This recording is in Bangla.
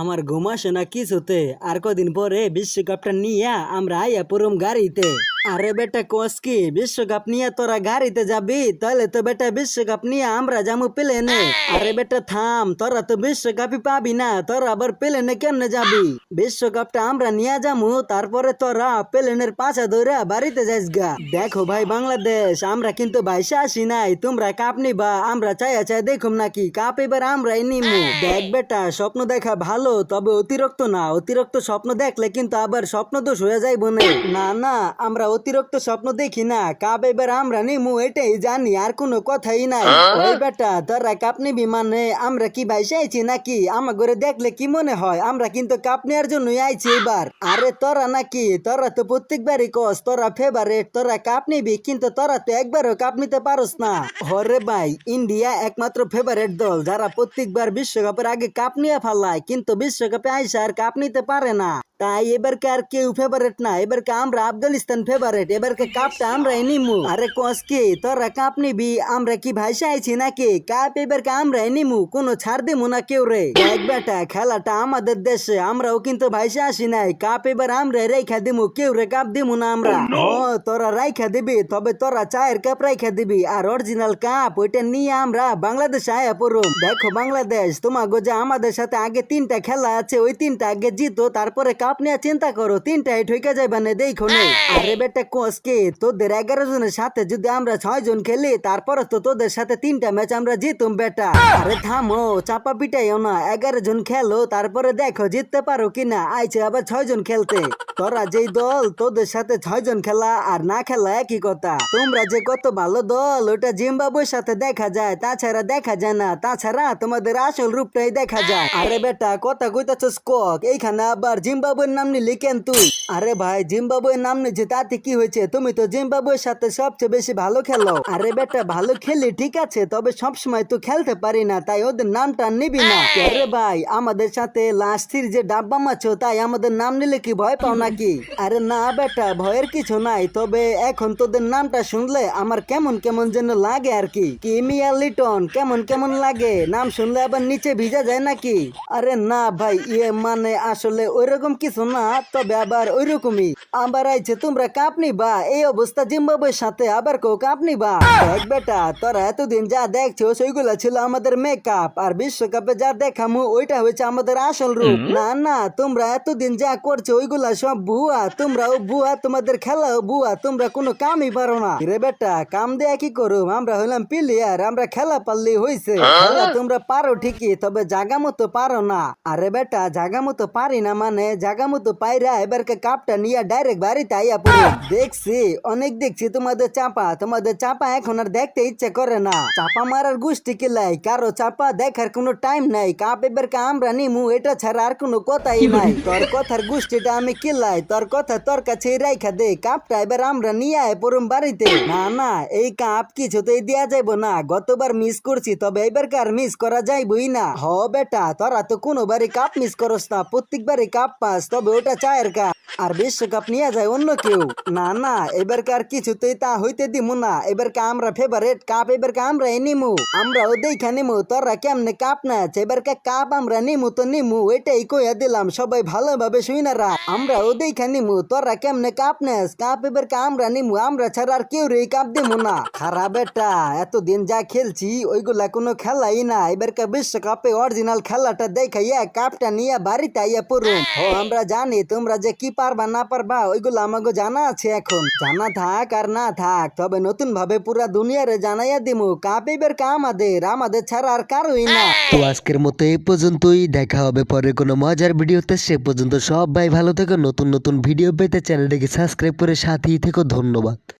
আমার ঘুম না কিছুতে। আর কদিন পরে বিশ্বকাপটা নিয়ে আমরা আইয়া পুরম গাড়িতে। আরে বেটা কস কি, বিশ্বকাপ নিয়ে তোরা গাড়িতে যাবি? তাহলে তো বেটা বিশ্বকাপ নিয়ে আমরা যাব প্লেনে। আরে বেটা থাম, তোরা তো বিশ্বকাপই পাবি না, তোরা আবার প্লেনে কেমনে যাবি? বিশ্বকাপটা আমরা নিয়ে যাব তারপরে তোরা প্লেনের পাশা ধরে বাড়িতে যাইস গা। দেখো ভাই বাংলাদেশ, আমরা কিন্তু বাইসে আসি নাই, তোমরা কাপ নিবা, আমরা চাইয়া চাই দেখুম নাকি, কাপ এবার আমরাই নিমু। দেখ বেটা, স্বপ্ন দেখা ভালো, তবে অতিরিক্ত না, অতিরিক্ত স্বপ্ন দেখলে কিন্তু আবার স্বপ্ন দোষ হয়ে যাইব না না, আমরা অতিরিক্ত স্বপ্ন দেখি না। কাপ এবার আমরা নিমু এটাই জানি আর কোনো কথাই নাই। ওই বেটা তোরা কাপ নিবি মানে? আমরা কি বাইসে আইছি নাকি? আমার ঘরে দেখলে কি মনে হয়? আমরা কিন্তু কাপ নেওয়ার জন্যই আইছি এবার। আরে তোরা নাকি? তোরা তো প্রত্যেকবারই কস তোরা ফেভারেট তোরা কাপ নিবি কিন্তু তোরা তো একবারও কাপ নিতে পারস না। হরে ভাই ইন্ডিয়া একমাত্র ফেভারেট দল যারা প্রত্যেকবার বিশ্বকাপের আগে কাপ নিয়ে ফালায় কিন্তু বিশ্বকাপে আইসা আর কাপ নিতে পারে না। তাই এবারকে আর কেউ ফেভারেট না। এবারকে আমরা আফগানিস্তান ফেভারেট এবারকে কাপটা আমরাই নিমু আরে কস কি তোরা কাপ নিবি আমরা কি ভাইসা আইছি নাকি? কাপ এবারকে আমরাই নিমু কোনো ছাড় দিমু না কেউ রে। বেটা খেলাটা আমাদের দেশে আমরাও কিন্তু ভাইসা আসি নাই। কাপ এবার আমরা রেখা দিমু কেউ রে কাপ দিমু না আমরা। ও তোরা রাইখা দিবি তবে তোরা চায়ের কাপ রাইখা দিবি। আর অরিজিনাল কাপ ওইটা নিয়ে আমরা বাংলাদেশ আয়া পড়ুম। দেখো বাংলাদেশ তোমাকে যে আমাদের সাথে আগে তিনটা খেলা আছে ওই তিনটা আগে জিতো তারপরে কাপ নিয়ে চিন্তা করো তিনটাই ঠইকে যাইবা না দেখো নে। আরে বেটা কোস কে তোদের এগারো জনের সাথে যদি আমরা ছয় জন খেলি তারপর তো তোদের সাথে তিনটা ম্যাচ আমরা জিতুম বেটা। আরে থামো চাপা পিটাইও না এগারো জন খেলো তারপরে দেখো জিততে পারো কিনা আইছে আবার ছয় জন খেলতে। তোরা যেই দল, তোদের সাথে ছয় জন খেলা আর না খেলা একই কথা। তোমরা যে কত ভালো দল, ওটা জিম্বাবুয়ের সাথে দেখা যায়, তাছাড়া দেখা যায় না। তাছাড়া তোমাদের আসল রূপটাই দেখা যায়। আরে বেটা, কথা কইতাছস কক, এইখানে আবার জিম্বাবুয়ের নাম নিলি কেন তুই? আরে ভাই জিম্বাবুয়ের নাম নিয়েছে তাতে কি হয়েছে? তুমি তো জিম্বাবুয়ের সাথে সবচেয়ে বেশি ভালো খেলো। আরে বেটা ভালো খেলি ঠিক আছে তবে সবসময় তো খেলতে পারি না তাই ওদের নামটা নিবি না। আরে ভাই আমাদের সাথে লাস্টির যে ডাব্বা মাছো তাই আমাদের নাম নিলে কি ভয় পাও নাকি? আরে না বেটা ভয়ের কিছু নাই তবে এখন তোদের নামটা শুনলে আমার কেমন কেমন যেন লাগে আর কি। কি মিয়া লিটন কেমন কেমন লাগে? নাম শুনলে আবার নিচে ভিজা যায় নাকি? আরে না ভাই ইয়ে মানে আসলে ওইরকম কিছু না তবে আবার ওইরকমই। আবার আইছে তোমরা কাপ নিবা এই অবস্থা জিম্বাবুয়ের সাথে আবার কেউ কাপ নিবা? দেখ বেটা তোরা এতদিন যা দেখছ সেইগুলা ছিল আমাদের মেকআপ আর বিশ্বকাপে যা দেখামু ওইটা হয়েছে আমাদের আসল রূপ। না না তোমরা এতদিন যা করছ ওইগুলা সব বুয়া তোমরাও বুয়া তোমাদের খেলাও বুয়া তোমরা কোনো কামই পারো না। রে বেটা কাম দেয়া কি করো আমরা হইলাম প্লেয়ার আমরা খেলা পারলেই হইছে। খেলা তোমরা পারো ঠিকই তবে জাগা মতো পারো না। আরে বেটা জাগা মতো পারি না মানে জাগা মতো পাইরা এবারকে কাপটা নিয়ে ডাইরেক্ট বাড়িতে আইয়া পড়ি। দেখছি অনেক দেখছি তোমাদের চাপা। তোমাদের চাপা এখন আর দেখতে ইচ্ছে করে না। চাপা মারার গোষ্ঠী কিলাই কারও চাপা দেখার কোনো টাইম নাই। কাপ এবারকে আমরা নিমু এটা ছাড়া আর কোনো কথাই নাই। তোর কথার গোষ্ঠীটা আমি কিলাই তোর কথা তোর কাছে রাইখা দে। কাপটা এবার আমরা নিয়ে আয় পরম বাড়িতে। না না এই কাপ কিছুতেই দেয়া যাইব না। গতবার মিস করছি তবে এবার কার মিস করা যাইবই না। হ বেটা তোরা তো কোনোবারই কাপ মিস করস না। প্রত্যেকবারই কাপ পাস তবে ওটা চায়ের কাপ। আর বিশ্বকাপ নিয়ে যায় অন্য কেউ। না না এবারকার কিছুতেই তা হইতে দিমু না। এবারকে আমরা ফেভারেট কাপ এবারকে আমরা নিমু। আমরাও দেখা নিমু, তোরা কেমনে কাপ নাচ এবারকে কাপ আমরা নিমু তো নিমু, এটাই কইয়া দিলাম, সবাই ভালোভাবে শুই না রা। আমরাও দেখা নিমু, তোরা কেমনে কাপ নাচ কাপ এবারকে আমরা নিমু, আমরা ছাড়া আর কেউ রে কাপ দিমু না। খারাপ বেটা, এতদিন যা খেলছি, ওইগুলা কোনো খেলাই না। এবারকে বিশ্বকাপে অরিজিনাল খেলাটা দেখাইয়া কাপটা নিয়ে বাড়িতে আইয়া ও, আমরা জানি তোমরা যে কি পারবা না পারবা, ওইগুলো আমাকে জানা আছে এখন। জানা থাক আর না থাক, তবে নতুন ভাবে পুরা দুনিয়ারে জানাইয়া দিমু কাপিবের কাম কা আমাদের ছাড়া আর কারোই না। তো আজকের মতো এই পর্যন্তই, দেখা হবে পরে কোনো মজার ভিডিওতে, সে পর্যন্ত সবাই ভালো থেকো, নতুন নতুন ভিডিও পেতে চ্যানেলটিকে সাবস্ক্রাইব করে সাথেই থেকো, ধন্যবাদ।